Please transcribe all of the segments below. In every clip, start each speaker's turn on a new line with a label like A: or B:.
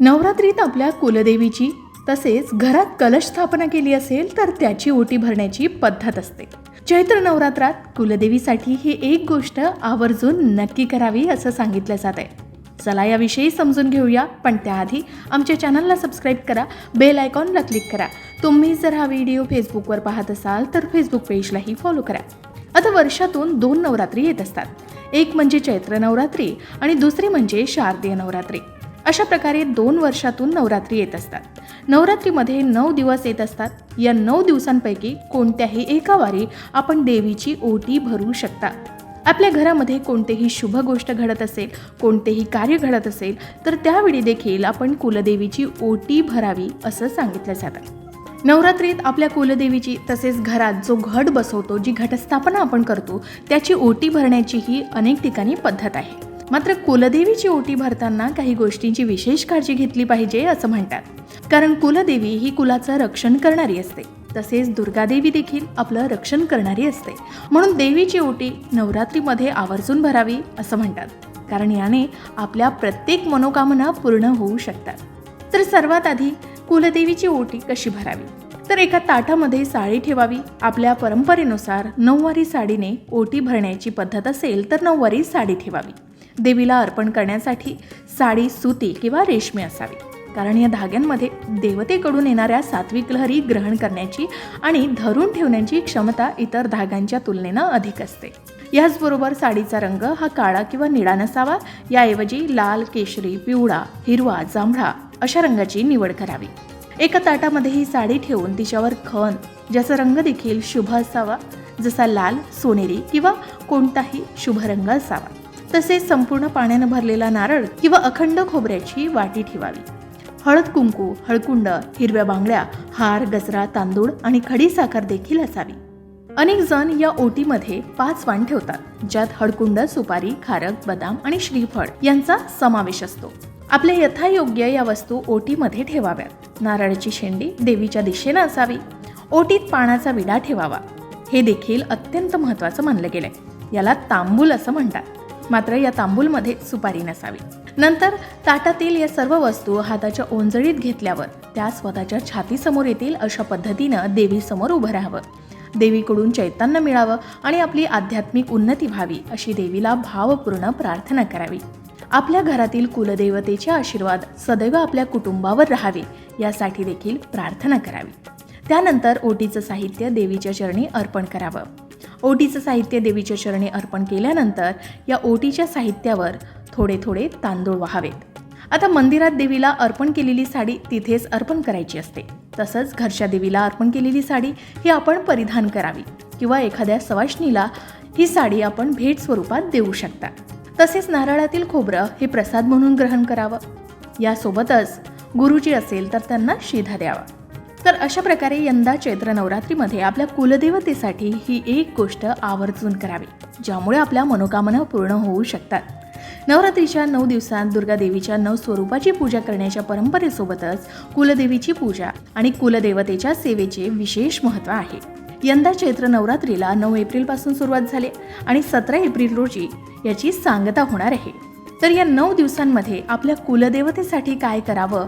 A: नवरात्रीत आपल्या कुलदेवीची तसेच घरात कलश स्थापना केली असेल तर त्याची ओटी भरण्याची पद्धत असते. चैत्र नवरात्रात कुलदेवीसाठी ही एक गोष्ट आवर्जून नक्की करावी असं सांगितलं जात आहे चला याविषयी समजून घेऊया पण त्याआधी आमच्या चॅनलला सबस्क्राईब करा बेल आयकॉनला क्लिक करा. तुम्ही जर हा व्हिडिओ फेसबुकवर पाहत असाल तर फेसबुक पेजलाही फॉलो करा. आता वर्षातून दोन नवरात्री येत असतात. एक म्हणजे चैत्र नवरात्री आणि दुसरी म्हणजे शारदीय नवरात्री. अशा प्रकारे दोन वर्षातून नवरात्री येत असतात. नवरात्रीमध्ये नऊ दिवस येत असतात. या नऊ दिवसांपैकी कोणत्याही एका वारी आपण देवीची ओटी भरू शकता. आपल्या घरामध्ये कोणतेही शुभ गोष्ट घडत असेल कोणतेही कार्य घडत असेल तर त्यावेळी देखील आपण कुलदेवीची ओटी भरावी असं सांगितलं जातं. नवरात्रीत आपल्या कुलदेवीची तसेच घरात जो घट बसवतो जी घटस्थापना आपण करतो त्याची ओटी भरण्याचीही अनेक ठिकाणी पद्धत आहे. मात्र कुलदेवीची ओटी भरताना काही गोष्टींची विशेष काळजी घेतली पाहिजे असं म्हणतात. कारण कुलदेवी ही कुलाचं रक्षण करणारी असते. तसेच दुर्गादेवी देखील आपलं रक्षण करणारी असते. म्हणून देवीची ओटी नवरात्रीमध्ये आवर्जून भरावी असं म्हणतात. कारण याने आपल्या प्रत्येक मनोकामना पूर्ण होऊ शकतात. तर सर्वात आधी कुलदेवीची ओटी कशी भरावी? तर एका ताटामध्ये साडी ठेवावी. आपल्या परंपरेनुसार नऊवारी साडीने ओटी भरण्याची पद्धत असेल तर नऊवारी साडी ठेवावी. देवीला अर्पण करण्यासाठी साडी सुती किंवा रेशमी असावी. कारण या धाग्यांमध्ये देवतेकडून येणाऱ्या सात्विक लहरी ग्रहण करण्याची आणि धरून ठेवण्याची क्षमता इतर धाग्यांच्या तुलनेनं अधिक असते. याचबरोबर साडीचा रंग हा काळा किंवा निळा नसावा. याऐवजी लाल केशरी पिवळा हिरवा जांभळा अशा रंगाची निवड करावी. एका ताटामध्ये ही साडी ठेवून तिच्यावर खण ज्याचा रंग देखील शुभ असावा जसा लाल सोनेरी किंवा कोणताही शुभ रंग असावा. तसेच संपूर्ण पाण्यानं भरलेला नारळ किंवा अखंड खोबऱ्याची वाटी ठेवावी. हळद कुंकू हळकुंड हिरव्या बांगड्या हार गजरा तांदूळ आणि खडी साखर देखील असावी. अनेक जण या ओटीमध्ये पाच वाण ठेवतात ज्यात हळकुंड सुपारी खारक बदाम आणि श्रीफळ यांचा समावेश असतो. आपल्या यथायोग्य या वस्तू ओटीमध्ये ठेवाव्यात. नारळाची शेंडी देवीच्या दिशेनं असावी. ओटीत पाण्याचा विडा ठेवावा. हे देखील अत्यंत महत्त्वाचं मानलं गेलंय. याला तांबूल असं म्हणतात. मात्र या तांबूलमध्ये सुपारी नसावी. नंतर ताटातील या सर्व वस्तू हाताच्या ओंजळीत घेतल्यावर त्या स्वतःच्या छातीसमोर येतील अशा पद्धतीनं देवीसमोर उभं राहावं. देवीकडून चैतन्य मिळावं आणि आपली आध्यात्मिक उन्नती व्हावी अशी देवीला भावपूर्ण प्रार्थना करावी. आपल्या घरातील कुलदेवतेचे आशीर्वाद सदैव आपल्या कुटुंबावर राहावे यासाठी देखील प्रार्थना करावी. त्यानंतर ओटीचं साहित्य देवीच्या चरणी अर्पण करावं. ओटीचं साहित्य देवीच्या चरणी अर्पण केल्यानंतर या ओटीच्या साहित्यावर थोडे थोडे तांदूळ व्हावेत. आता मंदिरात देवीला अर्पण केलेली साडी तिथेच अर्पण करायची असते. तसंच घरच्या देवीला अर्पण केलेली साडी ही आपण परिधान करावी किंवा एखाद्या सवाष्णीला ही साडी आपण भेट स्वरूपात देऊ शकता. तसेच नारळातील खोबरं हे प्रसाद म्हणून ग्रहण करावं. यासोबतच गुरुजी असेल तर त्यांना शिधा द्यावा. तर अशा प्रकारे यंदा चैत्र नवरात्रीमध्ये आपल्या कुलदेवतेसाठी ही एक गोष्ट आवर्जून करावी ज्यामुळे आपल्या मनोकामना पूर्ण होऊ शकतात. नवरात्रीच्या नऊ दिवसात दुर्गा देवीच्या नऊ स्वरूपाची पूजा करण्याच्या परंपरेसोबतच कुलदेवीची पूजा आणि कुलदेवतेच्या सेवेचे विशेष महत्त्व आहे. यंदा चैत्र नवरात्रीला नऊ एप्रिलपासून सुरुवात झाली आणि सतरा एप्रिल रोजी याची सांगता होणार आहे. तर या नऊ दिवसांमध्ये आपल्या कुलदेवतेसाठी काय करावं?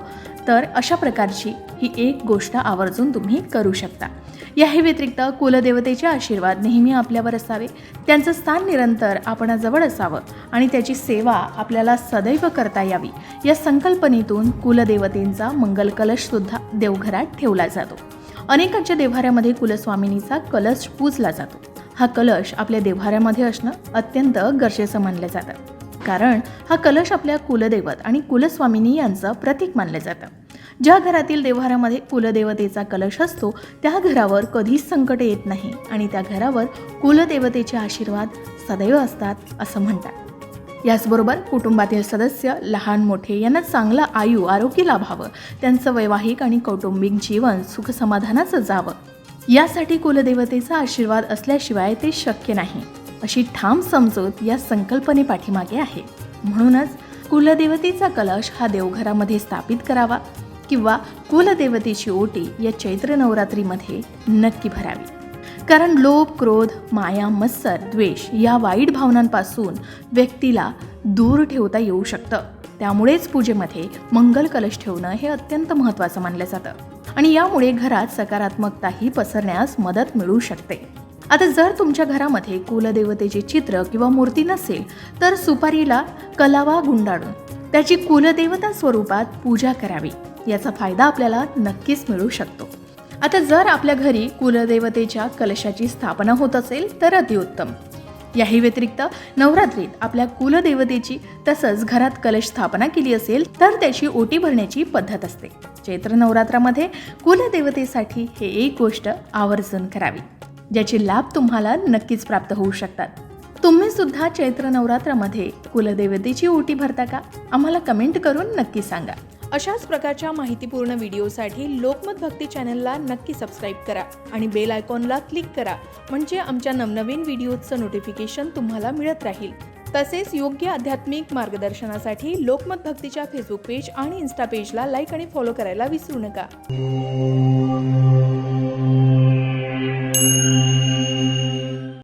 A: तर अशा प्रकारची ही एक गोष्ट आवर्जून तुम्ही करू शकता. याही व्यतिरिक्त कुलदेवतेचे आशीर्वाद नेहमी आपल्यावर असावे. त्यांचं स्थान निरंतर आपणाजवळ असावं आणि त्याची सेवा आपल्याला सदैव करता यावी. या संकल्पनेतून कुलदेवतेंचा मंगल कलशसुद्धा देवघरात ठेवला जातो. अनेकांच्या देव्हाऱ्यामध्ये कुलस्वामिनीचा कलश पूजला जातो. हा कलश आपल्या देव्हाऱ्यामध्ये असणं अत्यंत गरजेचं मानलं जातं. कारण हा कलश आपल्या कुलदैवत आणि कुलस्वामिनी यांचं प्रतीक मानलं जातं. ज्या घरातील देव्हाऱ्यामध्ये कुलदेवतेचा कलश असतो त्या घरावर कधीच संकट येत नाही आणि त्या घरावर कुलदेवतेचे आशीर्वाद सदैव असतात असं म्हणतात. याचबरोबर कुटुंबातील सदस्य लहान मोठे यांना चांगलं आयु आरोग्य लाभावं त्यांचं वैवाहिक आणि कौटुंबिक जीवन सुखसमाधानाचं जावं. यासाठी कुलदेवतेचा आशीर्वाद असल्याशिवाय ते शक्य नाही. अशी ठाम समजूत या संकल्पने पाठीमागे आहे. म्हणूनच कुलदेवतेचा कलश हा देवघरामध्ये स्थापित करावा किंवा कुलदेवतेची ओटी या चैत्र नवरात्रीमध्ये नक्की भरावी. कारण लोभ क्रोध माया मत्सर द्वेष या वाईट भावनांपासून व्यक्तीला दूर ठेवता येऊ शकतं. त्यामुळेच पूजेमध्ये मंगल कलश ठेवणं हे अत्यंत महत्त्वाचं मानलं जातं. आणि यामुळे घरात सकारात्मकताही पसरण्यास मदत मिळू शकते. आता जर तुमच्या घरामध्ये कुलदेवतेचे चित्र किंवा मूर्ती नसेल तर सुपारीला कलावा गुंडाळून त्याची कुलदेवता स्वरूपात पूजा करावी. याचा फायदा आपल्याला नक्कीच मिळू शकतो. आता जर आपल्या घरी कुलदेवतेच्या कलशाची स्थापना होत असेल तर अतिउत्तम. याही व्यतिरिक्त नवरात्रीत आपल्या कुलदेवतेची तसंच घरात कलश स्थापना केली असेल तर त्याची ओटी भरण्याची पद्धत असते. चैत्र नवरात्रामध्ये कुलदेवतेसाठी हे एक गोष्ट आवर्जून करावी. ज्याचे लाभ तुम्हाला नक्कीच प्राप्त होऊ शकतात. तुम्ही सुद्धा चैत्र नवरात्रामध्ये कुलदेवतेची ओटी भरता का? आम्हाला कमेंट करून नक्की सांगा. अशाच प्रकारच्या माहितीपूर्ण व्हिडिओसाठी लोकमत भक्ती चॅनलला नक्की सबस्क्राईब करा आणि बेल आयकॉनला क्लिक करा म्हणजे आमच्या नवनवीन व्हिडिओचं नोटिफिकेशन तुम्हाला मिळत राहील. तसेच योग्य आध्यात्मिक मार्गदर्शनासाठी लोकमत भक्तीच्या फेसबुक पेज आणि इन्स्टा पेजला लाईक आणि फॉलो करायला विसरू नका.